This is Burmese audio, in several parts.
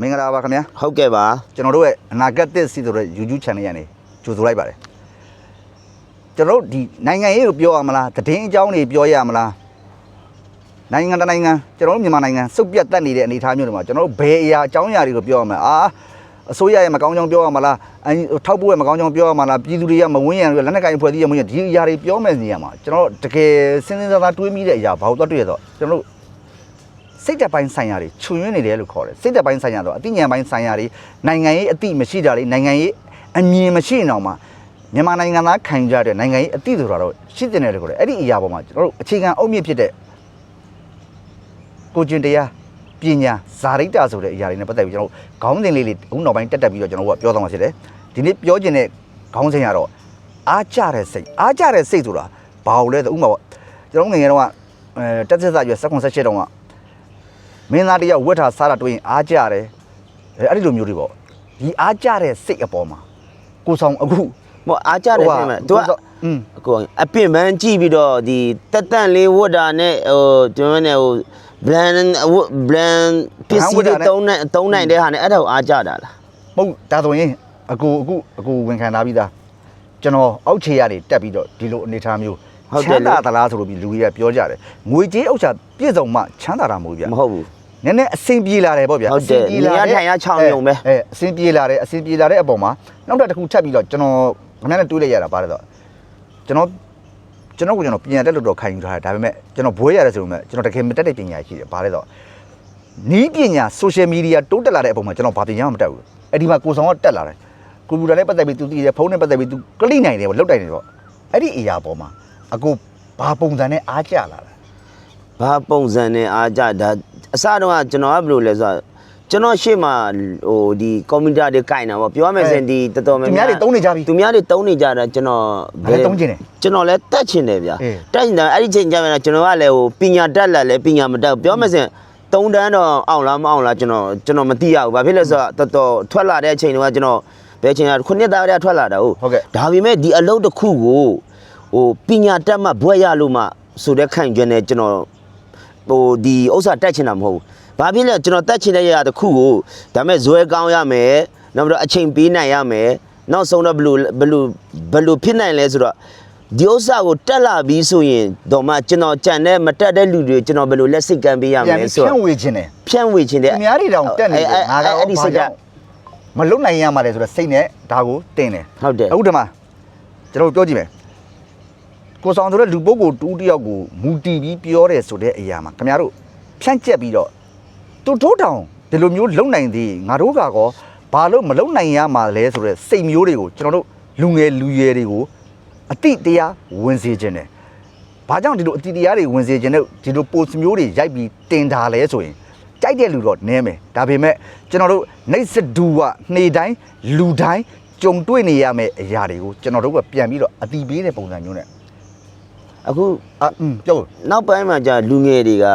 မင်္ဂလာပါခင်ဗျာဟုတ်ကဲ့ပါကျွန်တော်တို့ရဲ့အနာဂတ်သစ်စီဆိုတဲ့ YouTube channel ရနေကြိုဆိုလိုက်ပါတယ်ကျွန်တော်တို့ဒီနိုင်ငံရေးကိုပြောရမလားသတင်းအကြောင်းတွေပြောရမလားနိုင်ငံတစ်နိုင်ငံကျွန်တော်တို့မြန်မာနိုင်ငံစုပ်ပြတ်တက်နေတဲ့အနေအထားမျိုးတွေမှာကျွန်တော်တို့ဘယ်အရာအကြောင်းအရာတွေကိုပြောရမလဲအာအစိုးရရဲ့မကောင်းကြောင်းပြောရမလားအထောက်ပို့ရဲ့မကောင်းကြောင်းပြောရမလားပြည်သူတွေကမဝန်းရံတွေလက်နက်ကိုင်ဖွဲ့စည်းရမဝန်းရံဒီအရာတွေပြောမယ်နေရမှာကျွန်တော်တို့တကယ်စဉ်းစဉ်းစားစားတွေးမိတဲ့အရာဘာလို့တွတ်တွေ့ရတော့ကျွန်တော်တို့ စိတ်တက်ပိုင်းဆိုင်ရာတွေခြုံရင်းနေတယ်လို့ခေါ်တယ်စိတ်တက်ပိုင်းဆိုင်ရာတော့အသိဉာဏ်ပိုင်းဆိုင်ရာတွေနိုင်ငံရေးအသိမရှိတာလေနိုင်ငံရေးအမြင်မရှိနေအောင်မှာမြန်မာနိုင်ငံသားခံကြတဲ့နိုင်ငံရေးအသိဆိုတာတော့ရှိတင်တယ်လို့ခေါ်တယ်အဲ့ဒီအရာပေါ်မှာကျွန်တော်တို့အခြေခံအုတ်မြစ်ဖြစ်တဲ့ကိုကျင်တရားပညာဇာရိတ္တဆိုတဲ့အရာတွေနဲ့ပတ်သက်ပြီးကျွန်တော်တို့ခေါင်းစဉ်လေးလေးအခုနောက်ပိုင်းတက်တက်ပြီးတော့ကျွန်တော်တို့ကပြောသွားမှာဖြစ်တယ်ဒီနေ့ပြောချင်တဲ့ခေါင်းစဉ်ကတော့အားကြတဲ့စိတ်အားကြတဲ့စိတ်ဆိုတာဘာလို့လဲဆိုဥပမာပေါ့ကျွန်တော်ငယ်ငယ်တော့ကအဲတက်သက်စာရွယ်16 17တုန်းက မင်းသားတယောက်ဝတ်ထားစားတာတွေ့ရင်အားကြတယ်အဲအဲ့ဒီလိုမျိုးတွေပေါ့ဒီအားကြတဲ့စိတ်အပေါ်မှာကိုဆောင်အခုဟိုအားကြတယ်ဆင်းမသူကอืมအကိုအပင်ပန်းကြည့်ပြီးတော့ဒီတက်တန့်လေးဝတ်တာနဲ့ဟိုကျွန်တော်နဲ့ဟို brand brand ပစ္စည်းတွေတုံးနိုင်တုံးနိုင်တဲ့ဟာနဲ့အဲ့ဒါကိုအားကြတာလားမဟုတ်ဒါဆိုရင်အကူအခုအကူဝန်ခံထားပြီးသားကျွန်တော်အောက်ခြေရတွေတက်ပြီးတော့ဒီလိုအနေထားမျိုးချမ်းသာသလားဆိုလို့ပြီးလူကြီးကပြောကြတယ်ငွေကြေးဥစ္စာပြည့်စုံမှချမ်းသာတာမဟုတ်ဘူးဗျမဟုတ်ဘူး နည်းနည်းအဆင်ပြေလာတယ်ပေါ့ဗျာဟုတ်တယ်အဆင်ပြေလာနေရာထိုင်ရချောင်းယုံပဲအဲအဆင်ပြေလာတယ်အဆင်ပြေလာတဲ့အပေါ်မှာနောက်တစ်ခုထပ်ပြီးတော့ကျွန်တော်ခဏနဲ့တွေးလိုက်ရတာပါတယ်တော့ကျွန်တော်ကျွန်တော်ကကျွန်တော်ပြန်တက်လို့တော့ခိုင်ယူထားတယ်ဒါပေမဲ့ကျွန်တော်ဘွဲရတယ်ဆိုပေမဲ့ကျွန်တော်တကယ်မတက်တဲ့ပညာရှိတယ်ပါတယ်တော့နီးပညာ social media တိုးတက်လာတဲ့အပေါ်မှာကျွန်တော်ဘာပညာမှမတက်ဘူးအဲ့ဒီမှာကိုဆောင်ကတက်လာတယ်ကွန်ပျူတာနဲ့ပတ်သက်ပြီးသူသိတယ်ဖုန်းနဲ့ပတ်သက်ပြီးသူကလိနိုင်တယ်ပေါ့လောက်တိုင်တယ်ပေါ့အဲ့ဒီအရာပေါ်မှာအကိုဘာပုံစံနဲ့အားကြလာတာဘာပုံစံနဲ့အားကြဒါ အစတော့ကကျွန်တော်ကဘယ်လိုလဲဆိုတော့ကျွန်တော်ရှေ့မှာဟိုဒီကွန်ပျူတာတွေကင်တာပေါ့ပြောရမယ်ဆိုရင်ဒီတော်တော်များသူများတွေတုံးနေကြပြီသူများတွေတုံးနေကြတာကျွန်တော်ဘာလဲတုံးကျင်တယ်ကျွန်တော်လည်းတက်ချင်တယ်ဗျာအေးတက်ချင်တယ်အဲ့ဒီချိန်ကျမှကျွန်တော်ကလည်းဟိုပညာတက်လာလဲပညာမတက်ဘူးပြောမယ်ဆိုရင်သုံးတန်းတော့အောင်လားမအောင်လားကျွန်တော်ကျွန်တော်မသိရဘူးဘာဖြစ်လဲဆိုတော့တော်တော်ထွက်လာတဲ့အချိန်တုန်းကကျွန်တော်ဘယ်ချိန်ကခုနှစ်သားတည်းထွက်လာတာဟုတ်ဟုတ်ကဲ့ဒါပေမဲ့ဒီအလုပ်တစ်ခုကိုဟိုပညာတက်မှဘွဲ့ရလို့မှဆိုတဲ့ခိုင်ကျွန်းနဲ့ကျွန်တော် ဟိုဒီဥစ္စာတက်ချင်တာမဟုတ်ဘူးဘာဖြစ်လဲကျွန်တော်တက်ချင်တဲ့ရတစ်ခုကိုဒါပေမဲ့ဇွဲကောင်းရမယ်နောက်ပြီးတော့အချိန်ပေးနိုင်ရမယ်နောက်ဆုံးတော့ဘယ်လိုဘယ်လိုဘယ်လိုဖြစ်နိုင်လဲဆိုတော့ဒီဥစ္စာကိုတက်လာပြီးဆိုရင်တော့မှကျွန်တော်ကြံတဲ့မတက်တဲ့လူတွေကျွန်တော်ဘယ်လိုလက်စိတ်ကမ်းပေးရမပြန်လဲပြီးဆိုဖြန့်တော့ဝေခြင်းတယ်ဖြန့်ဝေခြင်းတဲ့သူများတွေတောင်တက်နေတယ်ငါကအဲ့ဒီစိတ်ကမလုံနိုင်ရမှာလေဆိုတော့စိတ်နဲ့ဒါကိုတင်တယ်ဟုတ်တယ်အခုဒီမှာကျွန်တော်တို့ပြောကြည့်မယ် ကိုဆောင်ဆိုတဲ့လူပုဂ္ဂိုလ်တူတစ်ယောက်ကိုမူတီပြီးပြောတယ်ဆိုတဲ့အရာမှာခင်ဗျားတို့ဖြန့်ကျက်ပြီးတော့တူထိုးတောင်ဒီလိုမျိုးလုံနိုင်သေးငါတို့ကကောဘာလို့မလုံနိုင်ရမှာလဲဆိုတဲ့စိတ်မျိုးတွေကိုကျွန်တော်တို့လူငယ်လူရွယ်တွေကိုအတိတရားဝင်စေခြင်းတယ်ဘာကြောင့်ဒီလိုအတိတရားတွေဝင်စေခြင်းတဲ့ဒီလို post မျိုးတွေရိုက်ပြီးတင်တာလဲဆိုရင်ကြိုက်တဲ့လူတော့နည်းမယ်ဒါပေမဲ့ကျွန်တော်တို့နေစဒူကနေတိုင်းလူတိုင်းကြုံတွေ့နေရမယ့်အရာတွေကိုကျွန်တော်တို့ကပြန်ပြီးတော့အတိပေးတဲ့ပုံစံမျိုးနဲ့ အခု အာอืมပြော နောက်ပိုင်းမှာじゃလူငယ်တွေက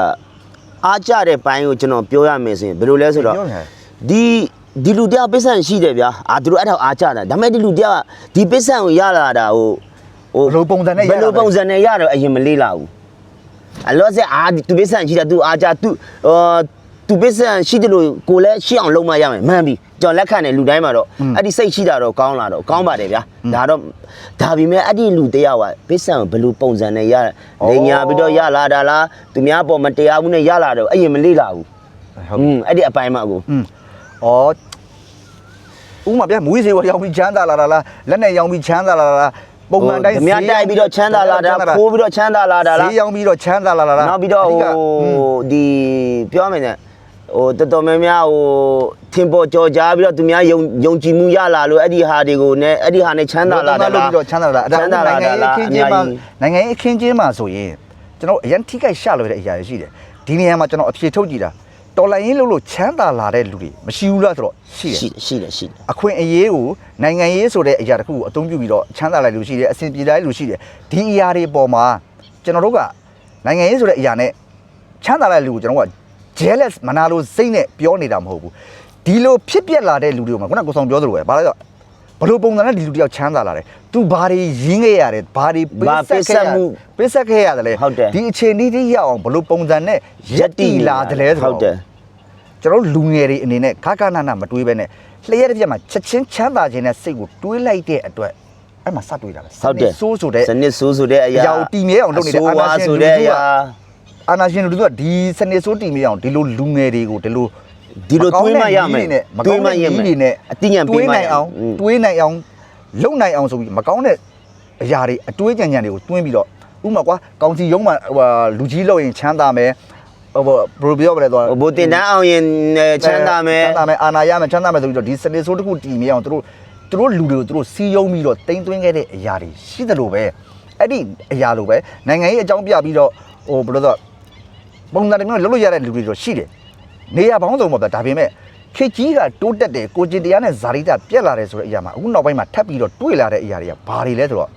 အားကြတဲ့ပိုင်းကိုကျွန်တော်ပြောရမယ်ဆိုရင်ဘယ်လိုလဲဆိုတော့ ပြောနေ ဒီဒီလူတယောက်ပစ္စံရှိတယ်ဗျာအာသူတို့အဲ့ဒါကိုအားကြတာဒါပေမဲ့ဒီလူတယောက်ကဒီပစ္စံကိုရလာတာဟိုဟို ဘယ်လိုပုံစံနဲ့ရ ဘယ်လိုပုံစံနဲ့ရတော့အရင်မလေးလာဘူးအလောဆဲအာသူပစ္စံရှိတာသူအားကြသူအာ သူပစ္စံရှိတယ်လို့ကိုလည်းရှိအောင်လုပ်မှရမယ်မှန်ပြီကျွန်တော်လက်ခံတယ်လူတိုင်းမှာတော့အဲ့ဒီစိတ်ရှိတာတော့ကောင်းလာတော့ကောင်းပါတယ်ဗျာဒါတော့ဒါပေမဲ့အဲ့ဒီလူတယောက်ကပစ္စံကိုဘယ်လိုပုံစံနဲ့ရလိညာပြီးတော့ရလာတာလားသူများပေါ်မတရားဘူးနဲ့ရလာတော့အရင်မလေးလာဘူး ဟုတ် อืมအဲ့ဒီအပိုင်းမှာကို อืมဩဥမာဗျာမွေးစေဝရောင်းပြီးချမ်းသာလာတာလားလက်နဲ့ရောင်းပြီးချမ်းသာလာတာလားပုံမှန်တိုင်း ဓမြတိုက်ပြီးတော့ချမ်းသာလာတာခိုးပြီးတော့ချမ်းသာလာတာလား ဈေးရောင်းပြီးတော့ချမ်းသာလာတာလား နောက်ပြီးတော့ဟို อืม ဒီပြောမယ်နဲ့ ဟိုတော်တော်များများဟိုထင်ပေါ်ကြော်ကြားပြီးတော့သူများယုံယုံကြည်မှုရလာလို့အဲ့ဒီဟာတွေကိုနဲ့အဲ့ဒီဟာနဲ့ချမ်းသာလာတာလို့လားပြီးတော့ချမ်းသာလာတာချမ်းသာလာနိုင်ငံတာရေးလားအခင်းချင်းမှာနိုင်ငံရေးအခင်းချင်းမှာဆိုရင်ကျွန်တော်အရင်ထိခိုက်ရှလွယ်တဲ့အရာတွေရှိတယ်ဒီနေရာမှာကျွန်တော်အဖြေထုတ်ကြည့်တာတော်လိုင်းရင်လို့လို့ချမ်းသာလာတဲ့လူတွေမရှိဘူးလားဆိုတော့ရှိတယ်ရှိတယ်ရှိတယ်ရှိတယ်အခွင့်အရေးကိုနိုင်ငံရေးဆိုတဲ့အရာတစ်ခုကိုအသုံးပြုပြီးတော့ချမ်းသာလိုက်လို့ရှိတယ်အဆင်ပြေလိုက်လို့ရှိတယ်ဒီအရာတွေပေါ်မှာကျွန်တော်တို့ကနိုင်ငံရေးဆိုတဲ့အရာနဲ့ချမ်းသာလိုက်လူကိုကျွန်တော်တို့က jealous မနာလို့စိတ်နဲ့ပြောနေတာမဟုတ်ဘူးဒီလိုဖြစ်ပျက်လာတဲ့လူတွေကိုမှခုနကကိုဆောင်ပြောသလိုပဲဘာလဲဆိုတော့ဘယ်လိုပုံစံနဲ့ဒီလူတယောက်ချမ်းသာလာတယ်သူဘာတွေရင်းခဲ့ရတယ်ဘာတွေပေးဆက်ခဲ့ရပေးဆက်ခဲ့ရတယ်လဲဒီအခြေအနေတိရအောင်ဘယ်လိုပုံစံနဲ့ရက်တီလာတယ်လဲဆိုဟုတ်တယ်တော့ကျွန်တော်တို့လူငယ်တွေအနေနဲ့ခါခါနာနာမတွေးပဲနဲ့လျှက်တစ်ပြက်မှာချက်ချင်းချမ်းသာခြင်းနဲ့စိတ်ကိုတွေးလိုက်တဲ့အတွက်အဲ့မှာစတွေးတာပဲဟုတ်တယ်ဆိုးဆိုတဲ့စနစ်ဆိုးဆိုတဲ့အရာအရာကိုတည်မြဲအောင်လုပ်နေတဲ့ဆိုးဝါးအာဏာရှင်ဆိုတဲ့အရာ အာနာရှင်လူတို့ကဒီစနစ်ဆိုးတည်မြဲအောင်ဒီလိုလူငယ်တွေကိုဒီလိုဒီလိုတွေးမှရမယ်မကောင်းတဲ့တွေးမှရမယ်နည်းတွေနဲ့အတိညာဉ်ပေးတွေးမှရနိုင်အောင်อืมတွေးနိုင်အောင်လုံနိုင်အောင်ဆိုပြီးမကောင်းတဲ့အရာတွေအတွေးကြံကြံတွေကိုတွင်းပြီးတော့ဥပမာကွာကောင်စီရုံးမှာဟိုဟာလူကြီးလောက်ရင်ချမ်းသာမယ်ဟိုဘယ်လိုပြောမလဲတော့ဘိုးတင်တန်းအောင်ရင်လည်းချမ်းသာမယ်ချမ်းသာမယ်အာနာရမယ်ချမ်းသာမယ်ဆိုပြီးတော့ဒီစနစ်ဆိုးတစ်ခုတည်မြဲအောင်သူတို့သူတို့လူတွေကိုသူတို့စီးယုံပြီးတော့တိမ့်သွင်းခဲ့တဲ့အရာတွေရှိတယ်လို့ပဲအဲ့ဒီအရာလိုပဲနိုင်ငံရေးအကြောင်းပြပြီးတော့ဟိုဘယ်လိုတော့ ပုံစံတစ်မျိုးလုံးလို့ရတဲ့လူတွေတော့ရှိတယ်နေရာပေါင်းစုံပေါ့ဗျာဒါပေမဲ့ခေတ်ကြီးကတိုးတက်တယ်ကိုကျင်တရားနဲ့ဇာတိတပြက်လာတယ်ဆိုတဲ့အရာမှာအခုနောက်ပိုင်းမှာထပ်ပြီးတော့တွေးလာတဲ့အရာတွေကဘာတွေလဲဆိုတော့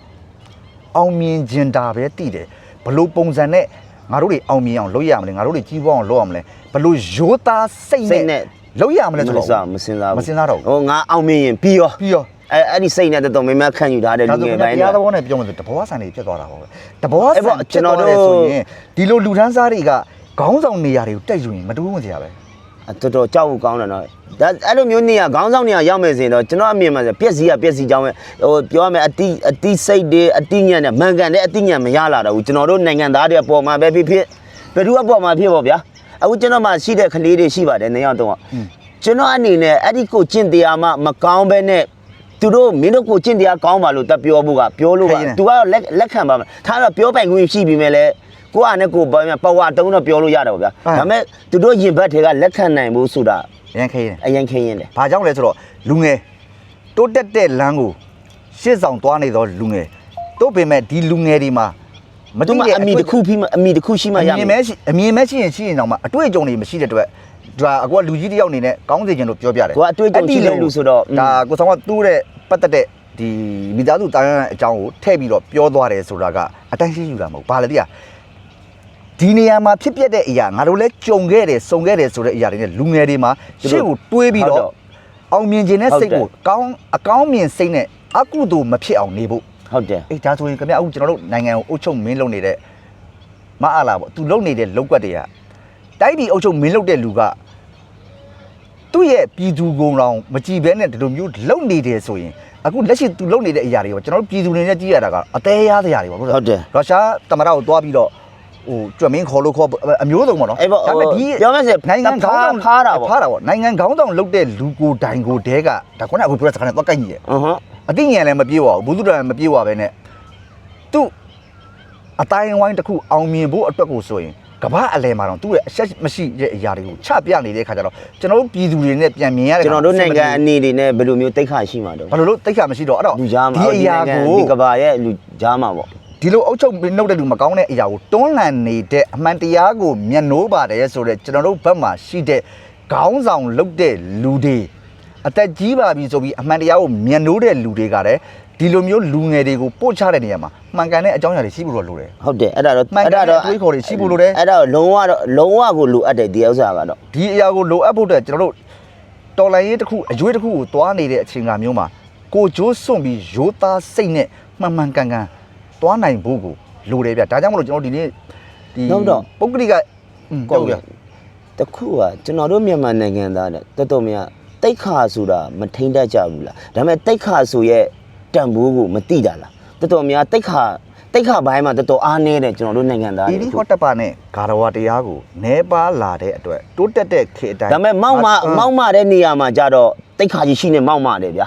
အောင်မြင်ခြင်းတာပဲတည်တယ်ဘလို့ပုံစံနဲ့ငါတို့တွေအောင်မြင်အောင်လုပ်ရမလဲငါတို့တွေကြီးပွားအောင်လုပ်ရမလဲဘလို့ရိုးသားစိတ်စိတ်နဲ့နဲ့လုပ်ရမလဲဆိုမတော့စားမစင်စားဘူးမစင်စားတော့ဘူးဟိုငါအောင်မြင်ရင်ပြီးရောပြီးရောအဲအဲ့ဒီစိတ်နဲ့တော်တော်များများခံယူထားတဲ့ဒါလူဆိုငခယ်င်တိုင်းဗျားတွေတရားသဘောနဲ့ပြောမယ်ဆိုတဘောဆန်တွေဖြစ်သွားတာပေါ့ပဲတဘောအဲ့ဆပေါ့န်ဖြစ်သွားတယ်ကျွန်တော်တို့ဆိုရင်ဒီလိုလူတန်းစားတွေက ခေါင်းဆောင်နေရာတွေကိုတက်ယူရင်မတူဘူးမစရာပဲအတော်တော်ကြောက်ဖို့ကောင်းတယ်နော်ဒါအဲ့လိုမျိုးနေရခေါင်းဆောင်နေရရောက်မယ်ဆိုရင်တော့ကျွန်တော်အမြင်မှာဆိုပြက်စီးရပြက်စီးကြောင်းပဲဟိုပြောရမယ်အတိအတိစိတ်တွေအတိညံ့နဲ့မှန်ကန်တဲ့အတိညံ့မရလာတော့ဘူးကျွန်တော်တို့နိုင်ငံသားတွေအပေါ်မှာပဲဖြစ်ဖြစ်ဘယ်သူအပေါ်မှာဖြစ်ပေါ့ဗျာအခုကျွန်တော်မှရှိတဲ့ကလေးတွေရှိပါတယ်နေရောက်တော့ကျွန်တော်အနေနဲ့အဲ့ဒီကိုကျင့်တရားမှမကောင်းပဲနဲ့သူတို့မင်းတို့ကိုကျင့်တရားကောင်းပါလို့တက်ပြောဖို့ကပြောလို့က तू ကလက်လက်ခံပါမယ်ထားတော့ပြောပိုင်ခွင့်ရှိပြီမဲ့လေ ကိုကနဲ့ကိုဘာမှပဝါတုံးတော့ပြောလို့ရတော့ဗျာဒါပေမဲ့သူတို့ရင်ဘတ်တွေကလက်ခံနိုင်ဖို့ဆိုတာရန်ခဲရင်အရင်ခင်းရင်လေဘာကြောင့်လဲဆိုတော့လူငယ်တိုးတက်တဲ့လမ်းကိုရှေ့ဆောင်သွားနေတော့လူငယ်တို့ပေမဲ့ဒီလူငယ်တွေမှာမသူတူမတဲ့အမီတစ်ခုပြီးမှအမီတစ်ခုရှိမှရအမြမယ်င်မဲရှိအမြင်မဲရှိရင်ရှိရင်တော့မှအတွေ့အကြုံတွေမရှိတဲ့အတွက်ဒါအကွာလူကြီးတစ်ယောက်အနေနဲ့ကောင်းစေခြင်းလို့ပြောပြတယ်ကိုကအတွေ့အကြုံရှိတဲ့လူဆိုတော့ဒါကိုဆောင်ကသူ့တဲ့ပတ်သက်တဲ့ဒီမိသားစုတာယာအကြောင်းကိုထည့်ပြီးတော့ပြောသွားတယ်ဆိုတာကအတိုင်းရှိယူတာမဟုတ်ဘာလဲတိရ ဒီနေရာမှာဖြစ်ပျက်တဲ့အရာငါတို့လည်းကြုံခဲ့တယ်စုံခဲ့တယ်ဆိုတဲ့အရာတွေနဲ့လူငယ်တွေမှာရှေ့ကိုတွေးပြီးတော့အောင်မြင်ခြင်းနဲ့စိတ်ကိုကောင်းအကောင်းမြင်စိတ်နဲ့အကုသိုလ်မဖြစ်အောင်နေဖို့ဟုတ်တယ်အေးဒါဆိုရင်ခင်ဗျအခုကျွန်တော်တို့နိုင်ငံကိုအုပ်ချုပ်မင်းလုပ်နေတဲ့မအားလားပေါ့သူလုပ်နေတဲ့လောက်ကွက်တွေကတိုက်ပြည်အုပ်ချုပ်မင်းလုပ်တဲ့လူကသူ့ရဲ့ပြည်သူကုံတော်မကြည်ဘဲနဲ့ဒီလိုမျိုးလုပ်နေတယ်ဆိုရင်အခုလက်ရှိသူလုပ်နေတဲ့အရာတွေကကျွန်တော်တို့ပြည်သူတွေနဲ့ကြည့်ရတာကအသေးရစရာတွေပေါ့ဟုတ်တယ်ရုရှားတမရကိုတွားပြီးတော့ ဟိုကြွမင်းခေါ်လို့ခေါ်အမျိုးစုံပေါ့နော်အဲ့ပေါ့ဒါပေမဲ့ဒီပြောမယ်ဆိုရင်နိုင်ငံခေါင်းဆောင်ဖားတာပေါ့ဖားတာပေါ့နိုင်ငံခေါင်းဆောင်လုပ်တဲ့လူကိုတိုင်ကိုတဲကဒါခုနကအခုပြောတဲ့စကားနဲ့သွားကိုက်ညီတယ်အဟမ်းအသိဉာဏ်လည်းမပြေဝဘူးဘုသူတော်လည်းမပြေဝပဲနဲ့သူ့အတိုင်းဝိုင်းတစ်ခုအောင်မြင်ဖို့အတွက်ကိုဆိုရင်ကမ္ဘာအလယ်မှာတော့သူ့ရဲ့အဆက်မရှိတဲ့အရာတွေကိုချပြနေတဲ့ခါကျတော့ကျွန်တော်တို့ပြည်သူတွေနဲ့ပြန်မြင်ရတဲ့ကျွန်တော်တို့နိုင်ငံအနေတွေနဲ့ဘယ်လိုမျိုးတိတ်ခါရှိမှာတော့ဘာလို့လို့တိတ်ခါမရှိတော့အဲ့တော့လူကြားမှာဒီအရာကိုဒီကဘာရဲ့လူကြားမှာပေါ့ ဒီလိုအုပ်ချုပ်နှုတ်တဲ့လူမကောင်းတဲ့အရာကိုတွန်းလှန်နေတဲ့အမှန်တရားကိုမျက်နှိုးပါတယ်ဆိုတော့ကျွန်တော်တို့ဘက်မှာရှိတဲ့ခေါင်းဆောင်လုပ်တဲ့လူတွေအသက်ကြီးပါပြီဆိုပြီးအမှန်တရားကိုမျက်နှိုးတဲ့လူတွေကလည်းဒီလိုမျိုးလူငယ်တွေကိုပို့ချတဲ့နေရာမှာမှန်ကန်တဲ့အကြောင်းအရာတွေရှိဖို့တော့လိုတယ်ဟုတ်တယ်အဲ့ဒါတော့မှန်ကန်တဲ့အတွေးခေါ်တွေရှိဖို့လိုတယ်အဲ့ဒါတော့လုံးဝတော့လုံးဝကိုလိုအပ်တယ်ဒီဥစ္စာကတော့ဒီအရာကိုလိုအပ်ဖို့အတွက်ကျွန်တော်တို့တော်လိုင်းရေးတစ်ခုအရွေးတစ်ခုကိုသွားနေတဲ့အချိန်ကမျိုးမှာကိုကြိုးစွန့်ပြီးရိုးသားစိတ်နဲ့မှန်မှန်ကန်ကန် သွားနိုင်ဖို့ကိုလိုတယ်ဗျဒါကြောင့်မလို့ကျွန်တော်ဒီနေ့ဒီပုဂ္ဂလိကအင်းဟုတ်ဗျာတခုကကျွန်တော်တို့မြန်မာနိုင်ငံသားနဲ့တော်တော်များတိတ်ခါဆိုတာမထိန်တတ်ကြဘူးလားဒါပေမဲ့တိတ်ခါဆိုရဲ့တန်ဖိုးကိုမသိတာလားတော်တော်များတိတ်ခါတိတ်ခါဘိုင်းမှာတော်တော်အားနေတယ်ကျွန်တော်တို့နိုင်ငံသားဒီတွေဒီဟော့တပါနဲ့ဂါရဝတရားကိုနဲပါလာတဲ့အတွက်တိုးတက်တဲ့ခေတ်အတိုင်းဒါပေမဲ့မောက်မမောက်မတဲ့နေရာမှာကြတော့တိတ်ခါကြီးရှိနေမောက်မတယ်ဗျာ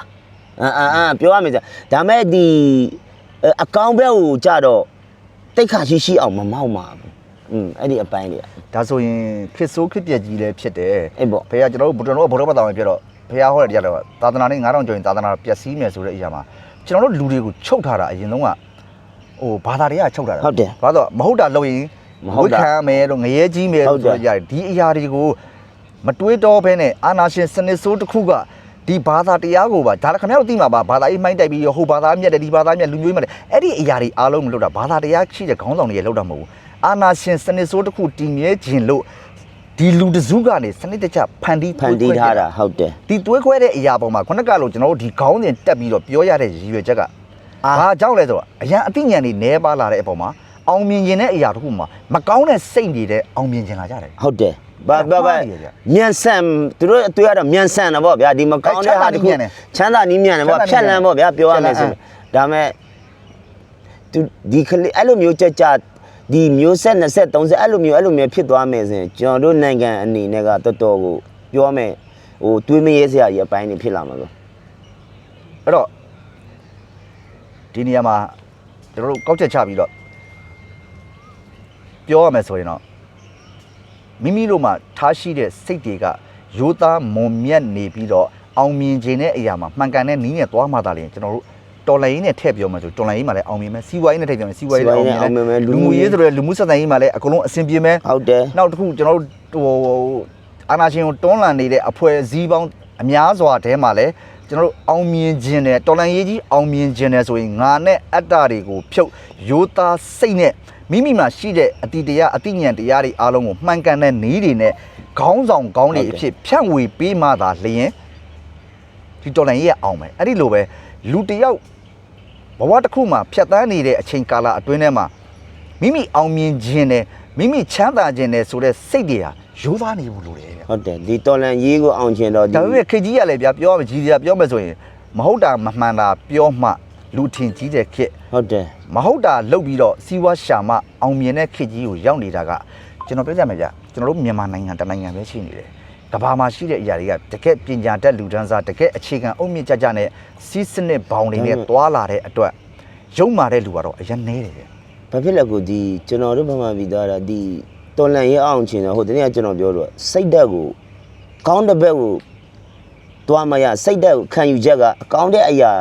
အမ်အမ်အမ်ပြောရမယ်ဆိုဒါပေမဲ့ဒီ အဲအကောင့်ဘက်ကိုကြတော့တိတ်ခါရှိရှိအောင်မမောက်မှာဘူးอืมအဲ့ဒီအပိုင်းတွေကဒါဆိုရင်ခေတ်ဆိုးခေတ်ပြက်ကြီးလည်းဖြစ်တယ်အဲ့ပေါ့ဖေကကျွန်တော်တို့ကျွန်တော်တို့ဘုရားဘာသာဝင်ပြတော့ဖေဟောတဲ့တရားတော့သာသနာနဲ့9000ကျော်ရင်သာသနာပျက်စီးမယ်ဆိုတဲ့အရာမှာကျွန်တော်တို့လူတွေကိုချုပ်ထားတာအရင်ဆုံးကဟိုဘာသာတွေကချုပ်ထားတာဟုတ်တယ်ဘာလို့မဟုတ်တာလုပ်ရင်မဟုတ်တာဝိခံမယ်လို့ငရဲကြီးမယ်ဟုလို့တ်တယ်ဆိုရရတယ်ဒီအရာတွေကိုမတွေးတော့ဘဲနဲ့အာနာရှင်စနစ်ဆိုးတစ်ခုက ဒီဘာသာတရားကိုပါဒါလည်းခင်ဗျားတို့သိမှာပါဘာသာရေးမိုင်းတိုက်ပြီးဟိုဘာသာမြတ်တယ်ဒီဘာသာမြတ်လူမျိုးမြတ်တယ်အဲ့ဒီအရာတွေအားလုံးမလုပ်တာဘာသာတရားရှိတဲ့ခေါင်းဆောင်တွေရဲ့လုပ်တာမဟုတ်ဘူးအာနာရှင်စနစ်ဆိုးတစ်ခုတည်မြဲခြင်းလို့ဒီလူတစုကနေစနစ်တကျဖန်တီးဖန်တီးထားတာဟုတ်တယ်ဒီတွေးခွဲတဲ့အရာပေါ်မှာခုနကလို့ကျွန်တော်တို့ဒီခေါင်းစဉ်တက်ပြီးတော့ပြောရတဲ့ရည်ရွယ်ချက်ကအာဘာကြောင့်လဲဆိုတော့အရန်အသိဉာဏ်တွေနဲပါလာတဲ့အပေါ်မှာအောင်မြင်ခြင်းတဲ့အရာတစ်ခုမှာမကောင်းတဲ့စိတ်တွေတဲ့အောင်မြင်ခြင်းလာကြတယ်ဟုတ်တယ် ဘာဘာဘာမြန်ဆန်သူတို့အတွေ့ရတော့မြန်ဆန်တာပေါ့ဗျာဒီမကောင်းတဲ့ဟာတခုချမ်းသာနီးမြန်တယ်ပေါ့ဖြတ်လန်းပေါ့ဗျာပြောရမယ်ဆိုဒါမဲ့သူဒီကလေးအဲ့လိုမျိုးကြကြဒီမျိုးဆက်20 30အဲ့လိုမျိုးအဲ့လိုမျိုးဖြစ်သွားမယ်ဆိုရင်ကျွန်တော်တို့နိုင်ငံအနေနဲ့ကတော်တော်ကိုပြောရမယ်ဟိုတွေးမရဲစရာကြီးအပိုင်းတွေဖြစ်လာမှာဆိုအဲ့တော့ဒီနေရာမှာကျွန်တော်တို့ကောက်ချက်ချပြီးတော့ပြောရမယ်ဆိုရင်တော့ မိမိတို့မှာထားရှိတဲ့စိတ်တွေကရိုးသားမွန်မြတ်နေပြီးတော့အောင်မြင်ခြင်းတဲ့အရာမှာမှန်ကန်တဲ့နည်းနဲ့သွားမှသာလေကျွန်တော်တို့တော်လိုင်းနဲ့ထည့်ပြောမှဆိုတော်လိုင်းမှာလည်းအောင်မြင်မယ်စီးပွားရေးနဲ့ထည့်ပြောမယ်စီးပွားရေးလည်းအောင်မြင်မယ်လူမှုရေးဆိုတဲ့လူမှုဆက်ဆံရေးမှာလည်းအကုန်လုံးအဆင်ပြေမယ်ဟုတ်တယ်နောက်တစ်ခုကျွန်တော်တို့ဟိုအာနာရှင်ကိုတွန်းလှန်နေတဲ့အဖွဲ့အစည်းပေါင်းအများစွာတဲမှာလည်းကျွန်တော်တို့အောင်မြင်ခြင်းနဲ့တော်လန်ရေးကြီးအောင်မြင်ခြင်းနဲ့ဆိုရင်ငါနဲ့အတ္တတွေကိုဖြုတ်ရိုးသားစိတ်နဲ့ မိမိမှာရှိတဲ့အတိတရားအတိညာဏ်တရားတွေအားလုံးကိုမှန်ကန်တဲ့နည်းတွေနဲ့ခေါင်းဆောင်ခေါင်းတွေအဖြစ်ဖြန့်ဝေပေးမှသာလျင်ဒီတော်လန်ရေးရအောင်မယ်အဲ့ဒီလိုပဲလူတစ်ယောက်ဘဝတစ်ခုမှာဖြတ်သန်းနေတဲ့အချိန်ကာလအတွင်းထဲမှာမိမိအောင်မြင်ခြင်းနဲ့မိမိချမ်းသာခြင်းနဲ့ဆိုတဲ့စိတ်တွေဟာရိုးသားနေဘူးလို့လေဗျဟုတ်တယ်ဒီတော်လန်ရေးကိုအောင်ချင်တော့ဒီဒါပေမဲ့ခေတ်ကြီးကလည်းဗျာပြောရမယ်ကြီးစရာပြောမယ်ဆိုရင်မဟုတ်တာမမှန်တာပြောမှလူထင်ကြီးတဲ့ခေတ်ဟုတ်တယ် မဟုတ်တာလုပ်ပြီးတော့စီးပွားရှာမှအောင်မြင်တဲ့ခေတ်ကြီးကိုရောက်နေတာကကျွန်တော်ပြောကြမယ်ဗျကျွန်တော်တို့မြန်မာနိုင်ငံတစ်နိုင်ငံပဲရှိနေတယ်ကဘာမှာရှိတဲ့အရာတွေကတကယ်ပညာတတ်လူတန်းစားတကယ်အခြေခံအုတ်မြင့်ကြကြနဲ့စီးစနစ်ဘောင်တွေနဲ့တွာလာတဲ့အတွက်ရုံမာတဲ့လူကတော့အရင်နေတယ်ဗျဘာဖြစ်လဲကိုဒီကျွန်တော်တို့ဗမာပြည်သားတာဒီတော်လန်ရေးအောင်ချင်တော့ဟိုတနေ့ကကျွန်တော်ပြောတော့စိတ်ဓာတ်ကိုကောင်းတဲ့ဘက်ကိုတွားမရစိတ်ဓာတ်ကိုခံယူချက်ကအကောင်းတဲ့အရာ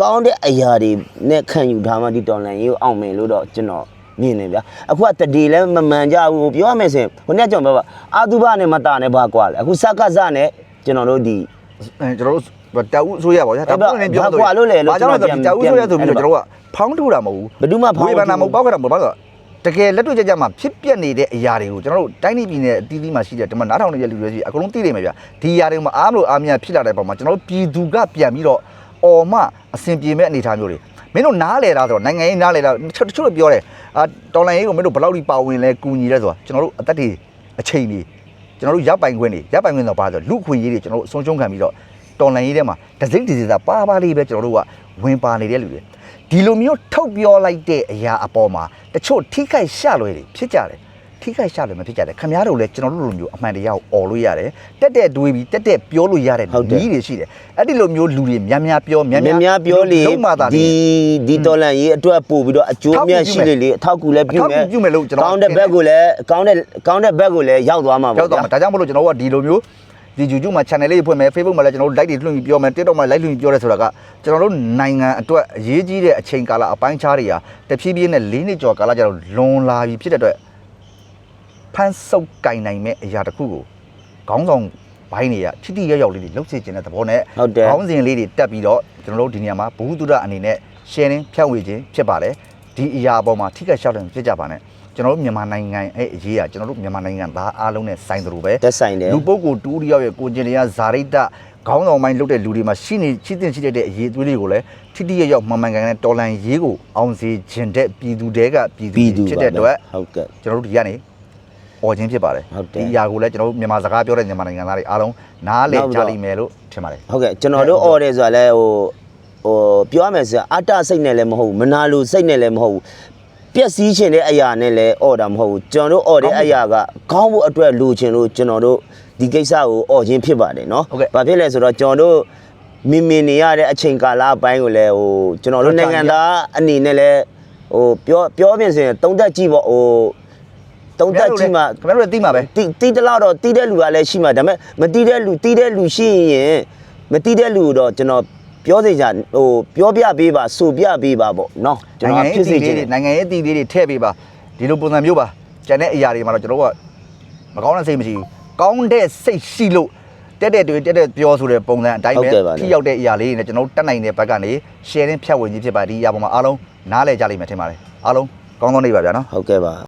ကောင်းတဲ့အရာတွေနဲ့ခံယူထားမှဒီတော်လန်ရေးကိုအောင်မယ်လို့တော့ကျွန်တော်မြင်နေဗျာအခုကတတိလည်းမမှန်ကြဘူးပြောရမယ်ဆိုရင်ဟိုနေ့ကကျွန်တော်ပြောပါအာသူဘနဲ့မတာနဲ့ဘာကွာလဲအခုစက္ကစနဲ့ကျွန်တော်တို့ဒီအဲကျွန်တော်တို့တာဦးဆိုရပါဗျာအဲ့တော့လည်းပြောဘာကွာလို့လဲလို့ဘာကြောင့်လဲဆိုကျွန်တော့တော်တာဦးဆိုရဆိုပြီးပြန်တော့ကျွန်တော်ကဖောင်းထုတ်တာမဟုတ်ဘူးဘယ်သူမှဖောင်းဝေဘာနာမဟုတ်ပောက်ခတာမဟုတ်ဘာလို့လဲတကယ်လက်တွေ့ကြကြမှာဖြစ်ပျက်နေတဲ့အရာတွေကိုကျွန်တော်တို့တိုင်းပြည်နယ်အသီးသီးမှာရှိတဲ့ဒီမှာနားထောင်နေတဲ့လူတွေကြီးအကုန်လုံးသိနေမှာဗျာဒီအရာတွေမှာအားမလို့အားမရဖြစ်လာတဲ့ပုံမှာကျွန်တော်တို့ပြည်သူကပြန်ပြီးတော့ အော်မှအဆင်ပြေမဲ့အနေအထားမျိုးတွေမင်းတို့နားလေတာဆိုတော့နိုင်ငံရေးနားလေတာတချို့တချို့ပြောတယ်အာတော်လိုင်းရေးကိုမင်းတို့ဘယ်လောက်ထိပါဝင်လဲကူညီလဲဆိုတာကျွန်တော်တို့အသက်တွေအချိန်တွေကျွန်တော်တို့ရပ်ပိုင်ခွင့်တွေရပ်ပိုင်ခွင့်တော့ဘာဆိုလူခွင့်ရေးတွေကျွန်တော်တို့အဆုံးရှုံးခံပြီးတော့တော်လိုင်းရေးထဲမှာဒစိမ့်ဒီစီသာပါပါလေးပဲကျွန်တော်တို့ကဝင်ပါနေတဲ့လူတွေဒီလိုမျိုးထုတ်ပြောလိုက်တဲ့အရာအပေါ်မှာတချို့ထိခိုက်ရှလွယ်တွေဖြစ်ကြတယ် ထိခိုက်ရှလွယ်မဖြစ်ကြတယ်ခမများတို့လည်းကျွန်တော်တို့လိုမျိုးအမှန်တရားကိုអော်လို့ရတယ်တက်တက်တွေးပြီးတက်တက်ပြောလို့ရတဲ့ဟုတ်တယ်နည်းတွေရှိတယ်အဲ့ဒီလိုမျိုးလူတွေများများပြောများများများပြောလေလုံးမသာဒီဒီတော်လန်ရေးအတွက်ပို့ပြီးတော့အကျိုးအမြတ်ရှိလေလေအထောက်ကူလည်းပြုမယ်အထောက်အကူပြုမယ်လို့ကျွန်တော်ကောင်းတဲ့ဘက်ကိုလည်းကောင်းတဲ့ကောင်းတဲ့ဘက်ကိုလည်းရောက်သွားမှာရောက်ပေါ့တော့မှာဒါကြောင့်မလို့ကျွန်တော်ကဒီလိုမျိုးဒီ YouTube မှာ channel လေးဖွင့်မယ် Facebook မှာလည်းကျွန်တော်တို့ like တွေလွှင့်ပြီးပြောမယ် TikTok မှာ like လွှင့်ပြီးပြောရဲဆိုတာကကျွန်တော်တို့နိုင်ငံအတွက်အရေးကြီးတဲ့အချိန်ကာလအပိုင်းခြားတွေဟာတဖြည်းဖြည်းနဲ့၄နှစ်ကျော်ကာလကျတော့လွန်လာပြီဖြစ်တဲ့အတွက် ဖန်ဆုပ်ကင်နိုင်မဲ့အရာတစ်ခုကိုခေါင်းဆောင်ဘိုင်းတွေကထိတိရောက်ရောက်လေးတွေလှုပ်စေခြင်းတဲ့သဘောနဲ့ ဟုတ်တယ် ခေါင်းစဉ်လေးတွေတက်ပြီးတော့ကျွန်တော်တို့ဒီနေရာမှာဘ ഹു တုဒအနေနဲ့ sharing ဖြန့်ဝေခြင်းဖြစ်ပါတယ်ဒီအရာအပေါ်မှာထိခိုက်ရှောက်တယ်မဖြစ်ကြပါနဲ့ကျွန်တော်တို့မြန်မာနိုင်ငံရဲ့အရေးอ่ะကျွန်တော်တို့မြန်မာနိုင်ငံသားအားလုံးနဲ့ဆိုင်သလိုပဲ တက်ဆိုင်တယ် လူပုဂ္ဂိုလ်တူတယောက်ရဲ့ကိုကျင်လျာဇာရိတခေါင်းဆောင်ပိုင်းလုပ်တဲ့လူတွေမှာရှိနေရှိတင်ရှိတဲ့အရေးအသွေးတွေကိုလည်းထိတိရရောက်မှန်မှန်ကန်ကန်နဲ့တော်လန်ရေးကိုအောင်စေခြင်းတဲ့ပြည်သူတွေကပြည်သူ ပြည်သူ တွေဖြစ်တဲ့အတွက် ဟုတ်ကဲ့ ကျွန်တော်တို့ဒီကနေ ပေါ်ခြင်းဖြစ်ပါတယ်ဟုတ်တယ်ဒီအရာကိုလည်းကျွန်တော်တို့မြန်မာစကားပြောတဲ့မြန်မာနိုင်ငံသားတွေအားလုံးနားလည်ကြလိမ့်မယ်လို့ထင်ပါတယ်ဟုတ်ကဲ့ကျွန်တော်တို့ order ဆိုတာလဲဟိုဟိုပြောရမယ်ဆိုတာအတ္တစိတ်နဲ့လည်းမဟုတ်ဘူးမနာလိုစိတ်နဲ့လည်းမဟုတ်ဘူးပျက်စီးခြင်းတဲ့အရာနဲ့လည်း order မဟုတ်ဘူးကျွန်တော်တို့ order အရာကကောင်းဖို့အတွက်လိုချင်လို့ကျွန်တော်တို့ဒီကိစ္စကို order ခြင်းဖြစ်ပါတယ်เนาะဘာဖြစ်လဲဆိုတော့ကျွန်တော်တို့မင်မင်နေရတဲ့အချိန်ကာလအပိုင်းကိုလည်းဟိုကျွန်တော်တို့နိုင်ငံသားအနေနဲ့လည်းဟိုပြောပြောပြင်စင်တုံးသက်ကြည့်ပေါ့ဟို သုံးသက်ကြည့်မှခင်ဗျားတို့လည်းသိမှာပဲတီးတီးတလားတော့တီးတဲ့လူကလည်းရှိမှာဒါပေမဲ့မတီးတဲ့လူတီးတဲ့လူရှိရင်မတီးတဲ့လူတော့ကျွန်တော်ပြောစေချာဟိုပြောပြပေးပါဆိုပြပေးပါပေါ့နော်ကျွန်တော်ဖြစ်စေချင်တယ်နိုင်ငံရေးတီးလေးတွေထည့်ပေးပါဒီလိုပုံစံမျိုးပါကျန်တဲ့အရာတွေမှာတော့ကျွန်တော်ကမကောင်းတဲ့စိတ်မရှိဘူးကောင်းတဲ့စိတ်ရှိလို့တက်တဲ့တွေတက်တဲ့ပြောဆိုတဲ့ပုံစံအတိုင်းပဲထိရောက်တဲ့အရာလေးတွေနဲ့ကျွန်တော်တက်နိုင်တဲ့ဘက်ကနေ sharing ဖြတ်ဝင်ခြင်းဖြစ်ပါဒီအရာပေါ်မှာအားလုံးနားလည်ကြလိမ့်မယ်ထင်ပါတယ်အားလုံးကောင်းသောနေ့ပါဗျာနော်ဟုတ်ကဲ့ပါ